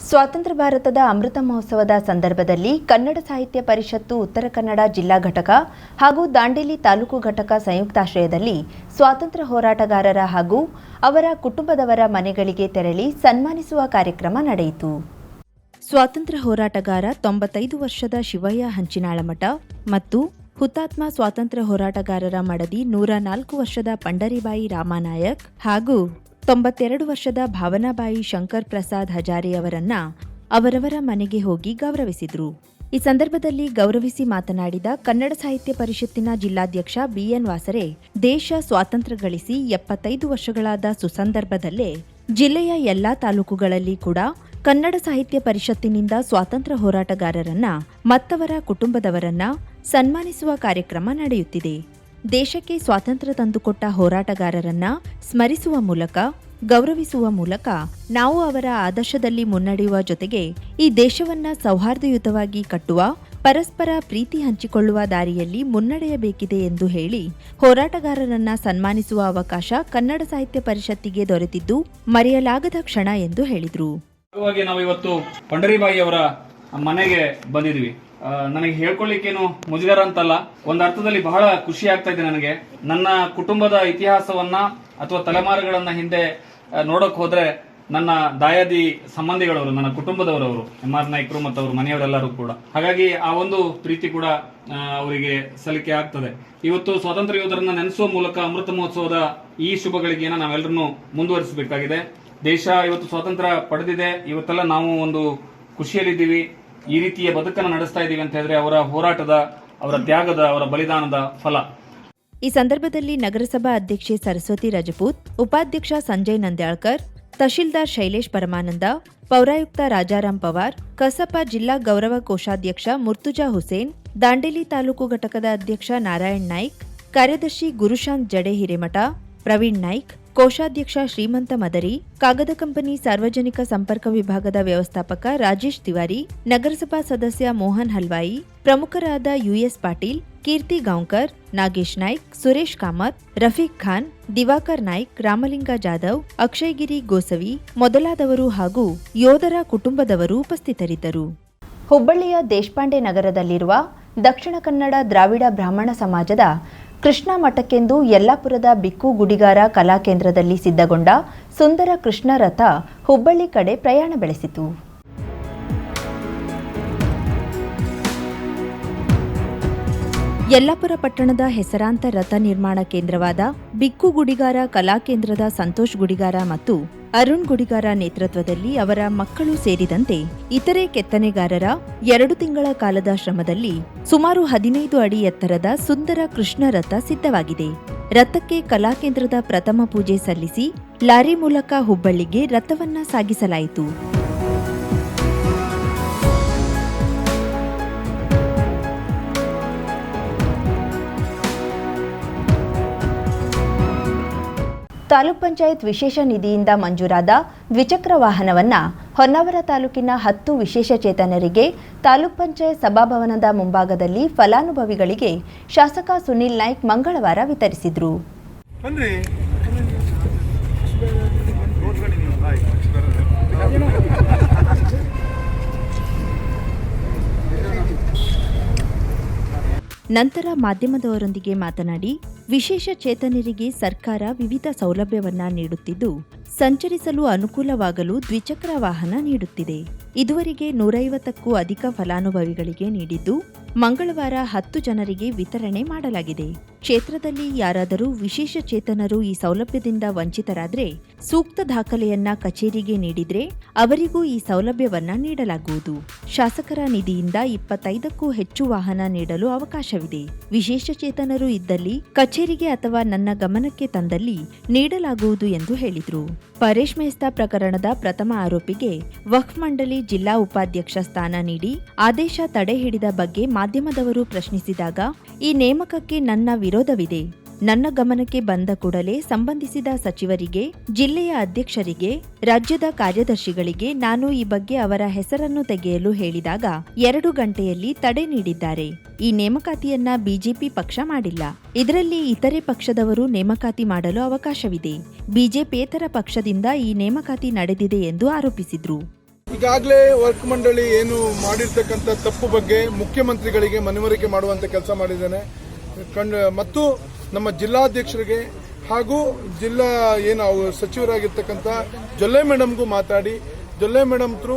ಸ್ವಾತಂತ್ರ್ಯ ಭಾರತದ ಅಮೃತ ಮಹೋತ್ಸವದ ಸಂದರ್ಭದಲ್ಲಿ ಕನ್ನಡ ಸಾಹಿತ್ಯ ಪರಿಷತ್ತು ಉತ್ತರ ಕನ್ನಡ ಜಿಲ್ಲಾ ಘಟಕ ಹಾಗೂ ದಾಂಡೇಲಿ ತಾಲೂಕು ಘಟಕ ಸಂಯುಕ್ತಾಶ್ರಯದಲ್ಲಿ ಸ್ವಾತಂತ್ರ್ಯ ಹೋರಾಟಗಾರರ ಹಾಗೂ ಅವರ ಕುಟುಂಬದವರ ಮನೆಗಳಿಗೆ ತೆರಳಿ ಸನ್ಮಾನಿಸುವ ಕಾರ್ಯಕ್ರಮ ನಡೆಯಿತು. ಸ್ವಾತಂತ್ರ್ಯ ಹೋರಾಟಗಾರ ತೊಂಬತ್ತೈದು ವರ್ಷದ ಶಿವಯ್ಯ ಹಂಚಿನಾಳಮಠ ಮತ್ತು ಹುತಾತ್ಮ ಸ್ವಾತಂತ್ರ್ಯ ಹೋರಾಟಗಾರರ ಮಡದಿ ನೂರ ನಾಲ್ಕು ವರ್ಷದ ಪಂಡರಿಬಾಯಿ ರಾಮನಾಯಕ್ ಹಾಗೂ ತೊಂಬತ್ತೆರಡು ವರ್ಷದ ಭಾವನಾಬಾಯಿ ಶಂಕರ್ ಪ್ರಸಾದ್ ಹಜಾರೆಯವರನ್ನ ಅವರವರ ಮನೆಗೆ ಹೋಗಿ ಗೌರವಿಸಿದ್ರು. ಈ ಸಂದರ್ಭದಲ್ಲಿ ಗೌರವಿಸಿ ಮಾತನಾಡಿದ ಕನ್ನಡ ಸಾಹಿತ್ಯ ಪರಿಷತ್ತಿನ ಜಿಲ್ಲಾಧ್ಯಕ್ಷ ಬಿಎನ್ ವಾಸರೆ, ದೇಶ ಸ್ವಾತಂತ್ರ್ಯ ಗಳಿಸಿ ಎಪ್ಪತ್ತೈದು ವರ್ಷಗಳಾದ ಸುಸಂದರ್ಭದಲ್ಲೇ ಜಿಲ್ಲೆಯ ಎಲ್ಲಾ ತಾಲೂಕುಗಳಲ್ಲಿ ಕೂಡ ಕನ್ನಡ ಸಾಹಿತ್ಯ ಪರಿಷತ್ತಿನಿಂದ ಸ್ವಾತಂತ್ರ್ಯ ಹೋರಾಟಗಾರರನ್ನ, ಮತ್ತವರ ಕುಟುಂಬದವರನ್ನ ಸನ್ಮಾನಿಸುವ ಕಾರ್ಯಕ್ರಮ ನಡೆಯುತ್ತಿದೆ. ದೇಶಕ್ಕೆ ಸ್ವಾತಂತ್ರ್ಯ ತಂದುಕೊಟ್ಟ ಹೋರಾಟಗಾರರನ್ನ ಸ್ಮರಿಸುವ ಮೂಲಕ ಗೌರವಿಸುವ ಮೂಲಕ ನಾವು ಅವರ ಆದರ್ಶದಲ್ಲಿ ಮುನ್ನಡೆಯುವ ಜೊತೆಗೆ ಈ ದೇಶವನ್ನ ಸೌಹಾರ್ದಯುತವಾಗಿ ಕಟ್ಟುವ, ಪರಸ್ಪರ ಪ್ರೀತಿ ಹಂಚಿಕೊಳ್ಳುವ ದಾರಿಯಲ್ಲಿ ಮುನ್ನಡೆಯಬೇಕಿದೆ ಎಂದು ಹೇಳಿ ಹೋರಾಟಗಾರರನ್ನ ಸನ್ಮಾನಿಸುವ ಅವಕಾಶ ಕನ್ನಡ ಸಾಹಿತ್ಯ ಪರಿಷತ್ತಿಗೆ ದೊರೆತಿದ್ದು ಮರೆಯಲಾಗದ ಕ್ಷಣ ಎಂದು ಹೇಳಿದರು. ನಾವು ಇವತ್ತು ಪಂಡರಿಬಾಯಿ ಅವರ ಮನೆಗೆ ಬಂದಿದ್ವಿ. ನನಗೆ ಹೇಳ್ಕೊಳ್ಳಿಕ್ಕೇನು ಮುಜುಗರ ಅಂತಲ್ಲ, ಒಂದ್ ಅರ್ಥದಲ್ಲಿ ಬಹಳ ಖುಷಿ ಆಗ್ತಾ ಇದೆ ನನಗೆ. ನನ್ನ ಕುಟುಂಬದ ಇತಿಹಾಸವನ್ನ ಅಥವಾ ತಲೆಮಾರುಗಳನ್ನ ಹಿಂದೆ ನೋಡಕ್ ಹೋದ್ರೆ ನನ್ನ ದಾಯಾದಿ ಸಂಬಂಧಿಗಳವರು, ನನ್ನ ಕುಟುಂಬದವರವರು ಎಂ ಆರ್ ನಾಯ್ಕರು ಮತ್ತು ಅವ್ರ ಮನೆಯವರೆಲ್ಲರೂ ಕೂಡ. ಹಾಗಾಗಿ ಆ ಒಂದು ಪ್ರೀತಿ ಕೂಡ ಅವರಿಗೆ ಸಲಿಕೆ ಆಗ್ತದೆ. ಇವತ್ತು ಸ್ವಾತಂತ್ರ್ಯ ಯೋಧರನ್ನ ನೆನೆಸುವ ಮೂಲಕ ಅಮೃತ ಮಹೋತ್ಸವದ ಈ ಶುಭಗಳಿಗೆ ನಾವೆಲ್ಲರನ್ನು ಮುಂದುವರಿಸಬೇಕಾಗಿದೆ. ದೇಶ ಇವತ್ತು ಸ್ವಾತಂತ್ರ್ಯ ಪಡೆದಿದೆ. ಇವತ್ತೆಲ್ಲ ನಾವು ಒಂದು ಖುಷಿಯಲ್ಲಿದ್ದೀವಿ. ಈ ರೀತಿಯ ಬದುಕನ್ನು ನಡೆಸ್ತಾ ಇದ್ದೀವಿ ಅಂತ ಹೇಳಿದ್ರೆ ಅವರ ಹೋರಾಟದ, ಅವರ ತ್ಯಾಗದ, ಅವರ ಬಲಿದಾನದ ಫಲ. ಈ ಸಂದರ್ಭದಲ್ಲಿ ನಗರಸಭಾ ಅಧ್ಯಕ್ಷೆ ಸರಸ್ವತಿ ರಜಪೂತ್, ಉಪಾಧ್ಯಕ್ಷ ಸಂಜಯ್ ನಂದ್ಯಾಳ್ಕರ್, ತಹಶೀಲ್ದಾರ್ ಶೈಲೇಶ್ ಪರಮಾನಂದ, ಪೌರಾಯುಕ್ತ ರಾಜಾರಾಮ್ ಪವಾರ್, ಕಸಪ ಜಿಲ್ಲಾ ಗೌರವ ಕೋಶಾಧ್ಯಕ್ಷ ಮುರ್ತುಜಾ ಹುಸೇನ್, ದಾಂಡೇಲಿ ತಾಲೂಕು ಘಟಕದ ಅಧ್ಯಕ್ಷ ನಾರಾಯಣ್ ನಾಯ್ಕ್, ಕಾರ್ಯದರ್ಶಿ ಗುರುಶಾಂತ್ ಜಡೆ ಹಿರೇಮಠ, ಪ್ರವೀಣ್ ನಾಯ್ಕ್, ಕೋಶಾಧ್ಯಕ್ಷ ಶ್ರೀಮಂತ ಮದರಿ, ಕಾಗದ ಕಂಪನಿ ಸಾರ್ವಜನಿಕ ಸಂಪರ್ಕ ವಿಭಾಗದ ವ್ಯವಸ್ಥಾಪಕ ರಾಜೇಶ್ ತಿವಾರಿ, ನಗರಸಭಾ ಸದಸ್ಯ ಮೋಹನ್ ಹಲ್ವಾಯಿ ಪ್ರಮುಖರಾದ ಯುಎಸ್ ಪಾಟೀಲ್, ಕೀರ್ತಿ ಗಾಂವ್ಕರ್, ನಾಗೇಶ್ ನಾಯ್ಕ್, ಸುರೇಶ್ ಕಾಮತ್, ರಫೀಕ್ ಖಾನ್, ದಿವಾಕರ್ ನಾಯ್ಕ್, ರಾಮಲಿಂಗ ಜಾಧವ್, ಅಕ್ಷಯ್ಗಿರಿ ಗೋಸವಿ ಮೊದಲಾದವರು ಹಾಗೂ ಯೋಧರ ಕುಟುಂಬದವರು ಉಪಸ್ಥಿತರಿದ್ದರು. ಹುಬ್ಬಳ್ಳಿಯ ದೇಶಪಾಂಡೆ ನಗರದಲ್ಲಿರುವ ದಕ್ಷಿಣ ಕನ್ನಡ ದ್ರಾವಿಡ ಬ್ರಾಹ್ಮಣ ಸಮಾಜದ ಕೃಷ್ಣ ಮಠಕ್ಕೆಂದು ಯಲ್ಲಾಪುರದ ಬಿಕ್ಕು ಗುಡಿಗಾರ ಕಲಾಕೇಂದ್ರದಲ್ಲಿ ಸಿದ್ಧಗೊಂಡ ಸುಂದರ ಕೃಷ್ಣ ರಥ ಹುಬ್ಬಳ್ಳಿ ಕಡೆ ಪ್ರಯಾಣ ಬೆಳೆಸಿತು. ಯಲ್ಲಾಪುರ ಪಟ್ಟಣದ ಹೆಸರಾಂತ ರಥ ನಿರ್ಮಾಣ ಕೇಂದ್ರವಾದ ಬಿಕ್ಕು ಗುಡಿಗಾರ ಕಲಾಕೇಂದ್ರದ ಸಂತೋಷ್ ಗುಡಿಗಾರ ಮತ್ತು ಅರುಣ್ ಗುಡಿಗಾರ ನೇತೃತ್ವದಲ್ಲಿ ಅವರ ಮಕ್ಕಳು ಸೇರಿದಂತೆ ಇತರೆ ಕೆತ್ತನೆಗಾರರ ಎರಡು ತಿಂಗಳ ಕಾಲದ ಶ್ರಮದಲ್ಲಿ ಸುಮಾರು ಹದಿನೈದು ಅಡಿ ಎತ್ತರದ ಸುಂದರ ಕೃಷ್ಣ ರಥ ಸಿದ್ಧವಾಗಿದೆ. ರಥಕ್ಕೆ ಕಲಾಕೇಂದ್ರದ ಪ್ರಥಮ ಪೂಜೆ ಸಲ್ಲಿಸಿ ಲಾರಿ ಮೂಲಕ ಹುಬ್ಬಳ್ಳಿಗೆ ರಥವನ್ನ ಸಾಗಿಸಲಾಯಿತು. ತಾಲೂಕ್ ಪಂಚಾಯತ್ ವಿಶೇಷ ನಿಧಿಯಿಂದ ಮಂಜೂರಾದ ದ್ವಿಚಕ್ರ ವಾಹನವನ್ನ ಹೊನ್ನಾವರ ತಾಲೂಕಿನ ಹತ್ತು ವಿಶೇಷ ಚೇತನರಿಗೆ ತಾಲೂಕ್ ಪಂಚಾಯತ್ ಸಭಾಭವನದ ಮುಂಭಾಗದಲ್ಲಿ ಫಲಾನುಭವಿಗಳಿಗೆ ಶಾಸಕ ಸುನಿಲ್ ನಾಯ್ಕ್ ಮಂಗಳವಾರ ವಿತರಿಸಿದರು. ನಂತರ ಮಾಧ್ಯಮದವರೊಂದಿಗೆ ಮಾತನಾಡಿ ವಿಶೇಷ ಚೇತನರಿಗೆ ಸರ್ಕಾರ ವಿವಿಧ ಸೌಲಭ್ಯವನ್ನ ನೀಡುತ್ತಿದ್ದು, ಸಂಚರಿಸಲು ಅನುಕೂಲವಾಗಲು ದ್ವಿಚಕ್ರ ವಾಹನ ನೀಡುತ್ತಿದೆ. ಇದುವರೆಗೆ ನೂರೈವತ್ತಕ್ಕೂ ಅಧಿಕ ಫಲಾನುಭವಿಗಳಿಗೆ ನೀಡಿದ್ದು, ಮಂಗಳವಾರ ಹತ್ತು ಜನರಿಗೆ ವಿತರಣೆ ಮಾಡಲಾಗಿದೆ. ಕ್ಷೇತ್ರದಲ್ಲಿ ಯಾರಾದರೂ ವಿಶೇಷ ಚೇತನರು ಈ ಸೌಲಭ್ಯದಿಂದ ವಂಚಿತರಾದ್ರೆ ಸೂಕ್ತ ದಾಖಲೆಯನ್ನ ಕಚೇರಿಗೆ ನೀಡಿದರೆ ಅವರಿಗೂ ಈ ಸೌಲಭ್ಯವನ್ನ ನೀಡಲಾಗುವುದು. ಶಾಸಕರ ನಿಧಿಯಿಂದ ಇಪ್ಪತ್ತೈದಕ್ಕೂ ಹೆಚ್ಚು ವಾಹನ ನೀಡಲು ಅವಕಾಶವಿದೆ. ವಿಶೇಷ ಚೇತನರು ಇದ್ದಲ್ಲಿ, ಕಚೇರಿಗೆ ಅಥವಾ ನನ್ನ ಗಮನಕ್ಕೆ ತಂದಲ್ಲಿ ನೀಡಲಾಗುವುದು ಎಂದು ಹೇಳಿದರು. ಪರೇಶ್ ಮೆಹ್ತಾ ಪ್ರಕರಣದ ಪ್ರಥಮ ಆರೋಪಿಗೆ ವಕ್ಫ್ ಮಂಡಳಿ ಜಿಲ್ಲಾ ಉಪಾಧ್ಯಕ್ಷ ಸ್ಥಾನ ನೀಡಿ ಆದೇಶ ತಡೆ ಹಿಡಿದ ಬಗ್ಗೆ ಮಾಧ್ಯಮದವರು ಪ್ರಶ್ನಿಸಿದಾಗ, ಈ ನೇಮಕಕ್ಕೆ ನನ್ನ ವಿರೋಧವಿದೆ. ನನ್ನ ಗಮನಕ್ಕೆ ಬಂದ ಕೂಡಲೇ ಸಂಬಂಧಿಸಿದ ಸಚಿವರಿಗೆ, ಜಿಲ್ಲೆಯ ಅಧ್ಯಕ್ಷರಿಗೆ, ರಾಜ್ಯದ ಕಾರ್ಯದರ್ಶಿಗಳಿಗೆ ನಾನು ಈ ಬಗ್ಗೆ ಅವರ ಹೆಸರನ್ನು ತೆಗೆಯಲು ಹೇಳಿದಾಗ ಎರಡು ಗಂಟೆಯಲ್ಲಿ ತಡೆ ನೀಡಿದ್ದಾರೆ. ಈ ನೇಮಕಾತಿಯನ್ನ ಬಿಜೆಪಿ ಪಕ್ಷ ಮಾಡಿಲ್ಲ. ಇದರಲ್ಲಿ ಇತರೆ ಪಕ್ಷದವರು ನೇಮಕಾತಿ ಮಾಡಲು ಅವಕಾಶವಿದೆ. ಬಿಜೆಪಿಯೇತರ ಪಕ್ಷದಿಂದ ಈ ನೇಮಕಾತಿ ನಡೆದಿದೆ ಎಂದು ಆರೋಪಿಸಿದ್ರು. ಈಗಾಗಲೇ ವರ್ಕ್ ಮಂಡಳಿ ಏನು ಮಾಡಿರ್ತಕ್ಕಂಥ ತಪ್ಪು ಬಗ್ಗೆ ಮುಖ್ಯಮಂತ್ರಿಗಳಿಗೆ ಮನವರಿಕೆ ಮಾಡುವಂತ ಕೆಲಸ ಮಾಡಿದ್ದೇನೆ. ಮತ್ತು ನಮ್ಮ ಜಿಲ್ಲಾಧ್ಯಕ್ಷರಿಗೆ ಹಾಗೂ ಜಿಲ್ಲಾ ಏನು ಸಚಿವರಾಗಿರ್ತಕ್ಕಂಥ ಜೊಲ್ಲೆ ಮೇಡಮ್ಗೂ ಮಾತಾಡಿ, ಜೊಲ್ಲೆ ಮೇಡಮ್ ತ್ರೂ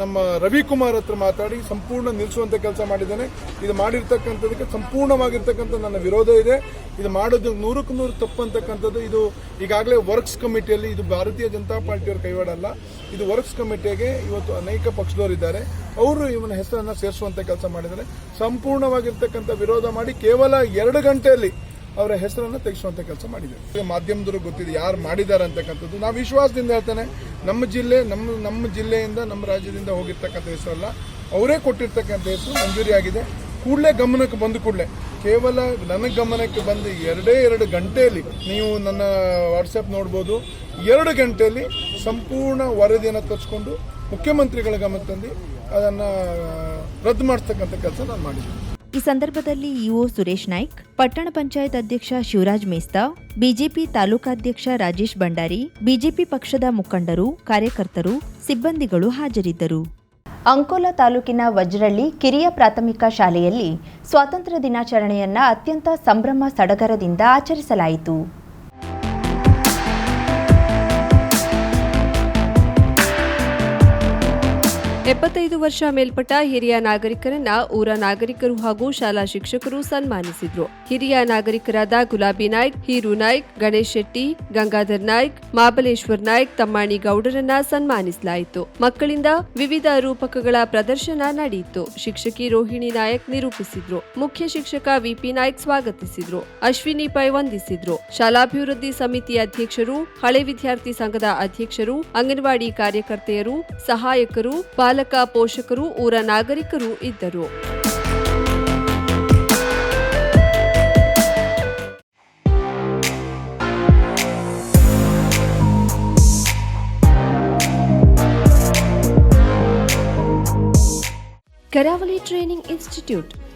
ನಮ್ಮ ರವಿಕುಮಾರ್ ಹತ್ರ ಮಾತಾಡಿ, ಸಂಪೂರ್ಣ ನಿಲ್ಲಿಸುವಂತ ಕೆಲಸ ಮಾಡಿದ್ದೇನೆ. ಇದು ಮಾಡಿರ್ತಕ್ಕಂಥದಕ್ಕೆ ಸಂಪೂರ್ಣವಾಗಿರ್ತಕ್ಕಂಥ ನನ್ನ ವಿರೋಧ ಇದೆ. ಇದು ಮಾಡೋದು ನೂರಕ್ಕೆ ನೂರು ತಪ್ಪು ಅಂತಕ್ಕಂಥದ್ದು ಇದು ಈಗಾಗಲೇ ವರ್ಕ್ಸ್ ಕಮಿಟಿಯಲ್ಲಿ ಇದು ಭಾರತೀಯ ಜನತಾ ಪಾರ್ಟಿಯವ್ರ ಕೈವಾಡ ಅಲ್ಲ. ಇದು ವರ್ಕ್ಸ್ ಕಮಿಟಿಗೆ ಇವತ್ತು ಅನೇಕ ಪಕ್ಷದವರಿದ್ದಾರೆ ಅವರು ಇವನ ಹೆಸರನ್ನು ಸೇರಿಸುವಂತ ಕೆಲಸ ಮಾಡಿದ್ದಾರೆ. ಸಂಪೂರ್ಣವಾಗಿರ್ತಕ್ಕಂಥ ವಿರೋಧ ಮಾಡಿ ಕೇವಲ ಎರಡು ಗಂಟೆಯಲ್ಲಿ ಅವರ ಹೆಸರನ್ನು ತೆಗೆಸುವಂತ ಕೆಲಸ ಮಾಡಿದ್ದಾರೆ. ಮಾಧ್ಯಮದವರು ಗೊತ್ತಿದೆ ಯಾರು ಮಾಡಿದ್ದಾರೆ ಅಂತಕ್ಕಂಥದ್ದು. ನಾವು ವಿಶ್ವಾಸದಿಂದ ಹೇಳ್ತೇನೆ, ನಮ್ಮ ಜಿಲ್ಲೆ, ನಮ್ಮ ನಮ್ಮ ಜಿಲ್ಲೆಯಿಂದ, ನಮ್ಮ ರಾಜ್ಯದಿಂದ ಹೋಗಿರ್ತಕ್ಕಂಥ ಹೆಸರಲ್ಲ. ಅವರೇ ಕೊಟ್ಟಿರ್ತಕ್ಕಂಥ ಹೆಸರು ಮಂಜೂರಿಯಾಗಿದೆ ಕೂಡಲೇ ಗಮನಕ್ಕೆ ಬಂದು ಕೂಡಲೇ, ಕೇವಲ ನನ್ನ ಗಮನಕ್ಕೆ ಬಂದು ಎರಡೇ ಎರಡು ಗಂಟೆಯಲ್ಲಿ ನೀವು ನನ್ನ ವಾಟ್ಸಪ್ ನೋಡ್ಬೋದು. ಎರಡು ಗಂಟೆಯಲ್ಲಿ ಸಂಪೂರ್ಣ ವರದಿಯನ್ನು ತರಿಸ್ಕೊಂಡು ಮುಖ್ಯಮಂತ್ರಿಗಳ ಗಮನ ತಂದು ಅದನ್ನು ರದ್ದು ಮಾಡಿಸ್ತಕ್ಕಂಥ ಕೆಲಸ ನಾನು ಮಾಡಿದ್ದೀನಿ. ಈ ಸಂದರ್ಭದಲ್ಲಿ ಇಒ ಸುರೇಶ್ ನಾಯ್ಕ್, ಪಟ್ಟಣ ಪಂಚಾಯತ್ ಅಧ್ಯಕ್ಷ ಶಿವರಾಜ್ ಮೇಸ್ತಾ, ಬಿಜೆಪಿ ತಾಲೂಕಾಧ್ಯಕ್ಷ ರಾಜೇಶ್ ಭಂಡಾರಿ, ಬಿಜೆಪಿ ಪಕ್ಷದ ಮುಖಂಡರು, ಕಾರ್ಯಕರ್ತರು, ಸಿಬ್ಬಂದಿಗಳು ಹಾಜರಿದ್ದರು. ಅಂಕೋಲಾ ತಾಲೂಕಿನ ವಜ್ರಳ್ಳಿ ಕಿರಿಯ ಪ್ರಾಥಮಿಕ ಶಾಲೆಯಲ್ಲಿ ಸ್ವಾತಂತ್ರ್ಯ ದಿನಾಚರಣೆಯನ್ನ ಅತ್ಯಂತ ಸಂಭ್ರಮ ಸಡಗರದಿಂದ ಆಚರಿಸಲಾಯಿತು. ಎಪ್ಪತ್ತೈದು ವರ್ಷ ಮೇಲ್ಪಟ್ಟ ಹಿರಿಯ ನಾಗರಿಕರನ್ನ ಊರ ನಾಗರಿಕರು ಹಾಗೂ ಶಾಲಾ ಶಿಕ್ಷಕರು ಸನ್ಮಾನಿಸಿದ್ರು. ಹಿರಿಯ ನಾಗರಿಕರಾದ ಗುಲಾಬಿ ನಾಯ್ಕ್, ಹೀರು ನಾಯ್ಕ್, ಗಣೇಶ್ ಶೆಟ್ಟಿ, ಗಂಗಾಧರ್ ನಾಯ್ಕ್, ಮಾಬಲೇಶ್ವರ್ ನಾಯ್ಕ್, ತಮ್ಮಾಣಿ ಗೌಡರನ್ನ ಸನ್ಮಾನಿಸಲಾಯಿತು. ಮಕ್ಕಳಿಂದ ವಿವಿಧ ರೂಪಕಗಳ ಪ್ರದರ್ಶನ ನಡೆಯಿತು. ಶಿಕ್ಷಕಿ ರೋಹಿಣಿ ನಾಯಕ್ ನಿರೂಪಿಸಿದ್ರು. ಮುಖ್ಯ ಶಿಕ್ಷಕ ವಿಪಿ ನಾಯ್ಕ್ ಸ್ವಾಗತಿಸಿದ್ರು. ಅಶ್ವಿನಿ ಪೈ ವಂದಿಸಿದ್ರು. ಶಾಲಾಭಿವೃದ್ಧಿ ಸಮಿತಿ ಅಧ್ಯಕ್ಷರು, ಹಳೆ ವಿದ್ಯಾರ್ಥಿ ಸಂಘದ ಅಧ್ಯಕ್ಷರು, ಅಂಗನವಾಡಿ ಕಾರ್ಯಕರ್ತೆಯರು, ಸಹಾಯಕರು ಪಾಲಕ ಪೋಷಕರು ಊರ ನಾಗರಿಕರು ಇದ್ದರು. Karavali training institute